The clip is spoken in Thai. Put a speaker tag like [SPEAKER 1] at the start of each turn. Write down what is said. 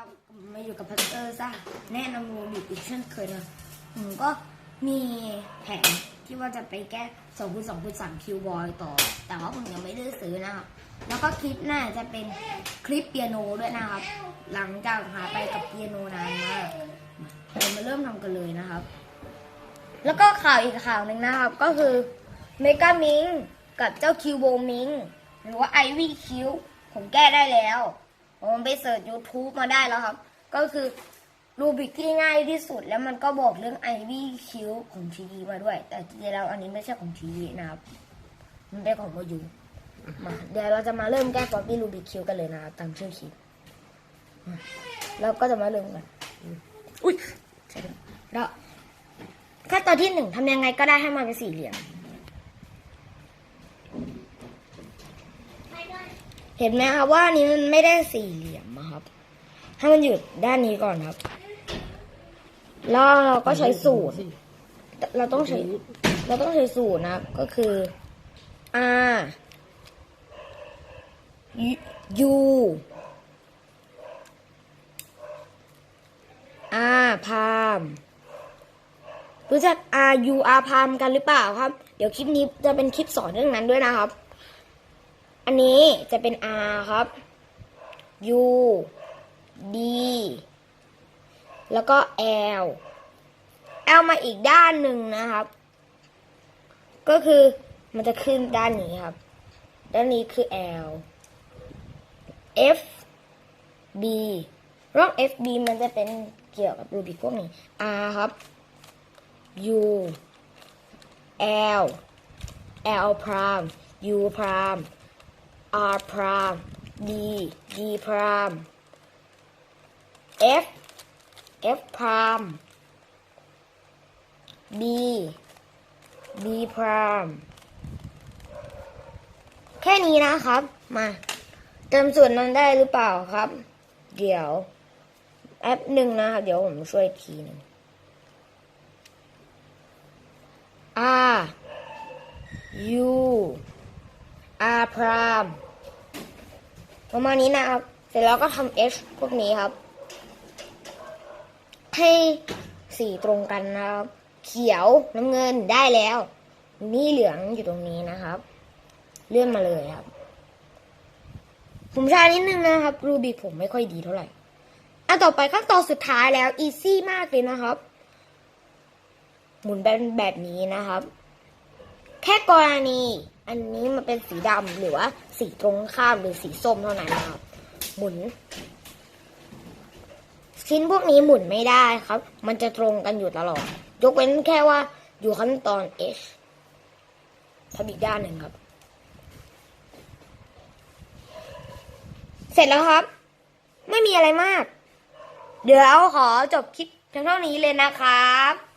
[SPEAKER 1] ครับมาอยู่กับพัตเตอร์ซ่าแนะนำโรบิอีกเช่นเคยนะผมก็มีแผนที่ว่าจะไปแก้2คูณ2คูณ3คิวบอยต่อ แต่ว่าผมยังไม่ได้ซื้อนะครับ แล้วก็คลิปหน้าจะเป็นคลิปเปียโนด้วยนะครับ หลังจากหาไปกับเปียโนนานมากเรามาเริ่มทำกันเลยนะครับ แล้วก็ข่าวอีกข่าวหนึ่งนะครับ ก็คือเมกามิงกับเจ้าคิวโบมิงหรือว่าไอวี่คิวผมแก้ได้แล้ว ผมไปเสิร์ช YouTube มาได้แล้วครับ ก็คือรูบิกที่ง่ายที่สุด แล้วมันก็บอกเรื่องไอวี่คิวของทีวีมาด้วย แต่จริงๆแล้วอันนี้ไม่ใช่ของทีวีนะครับ มันเป็นของโมยูมาเดี๋ยวเราจะมาเริ่มแก้ฟอปปี้รูบิกคิวกันเลยนะครับตามชื่อคลิปมาแล้วก็จะมาเริ่มกันอุ้ยใช่แล้วแล้วขั้นตอนที่หนึ่งทำยังไงก็ได้ให้มันเป็นสี่เหลี่ยม เห็นไหมครับว่านี้มันไม่ได้สี่เหลี่ยมอะครับ ให้มันอยู่ด้านนี้ก่อนครับ แล้วเราก็ใช้สูตร เราต้องใช้ เราต้องใช้สูตรนะก็คือ R U R พามรู้จัก R U R พามกันหรือเปล่าครับ เดี๋ยวคลิปนี้จะเป็นคลิปสอนเรื่องนั้นด้วยนะครับ อันนี้จะเป็น R ครับ U D แล้วก็ L L มาอีกด้านหนึ่งนะครับ ก็คือมันจะขึ้นด้านนี้ครับ ด้านนี้คือ L F B ร่อง F B มันจะเป็นเกี่ยวกับรูบิกพวกนี้ R ครับ U L L พราม U พราม R พราม D D พราม F F พราม B B พราม แค่นี้นะครับ มาเติมส่วนนั้นได้หรือเปล่าครับ เดี๋ยวแอปหนึ่งนะครับเดี๋ยวผมช่วยทีหนึ่ง R U R พราม ประมาณนี้นะครับ เสร็จแล้วก็ทำ H พวกนี้ครับ ให้สีตรงกันนะครับ เขียวน้ำเงินได้แล้ว นี่เหลืองอยู่ตรงนี้นะครับ เลื่อนมาเลยครับ ผมชานิดนึงนะครับ รูบิกผมไม่ค่อยดีเท่าไหร่อะต่อไปขั้นตอนสุดท้ายแล้วอีซี่มากเลยนะครับ หมุนเป็นแบบนี้นะครับ แค่กรณี อันนี้มันเป็นสีดำหรือว่าสีตรงข้ามหรือสีส้มเท่านั้นครับ หมุน ชิ้นพวกนี้หมุนไม่ได้ครับ มันจะตรงกันอยู่ตลอด ยกเว้นแค่ว่าอยู่ขั้นตอน H ทำอีกด้านหนึ่งครับ เสร็จแล้วครับ ไม่มีอะไรมาก เดี๋ยวขอจบคลิปเพียงเท่านี้เลยนะครับ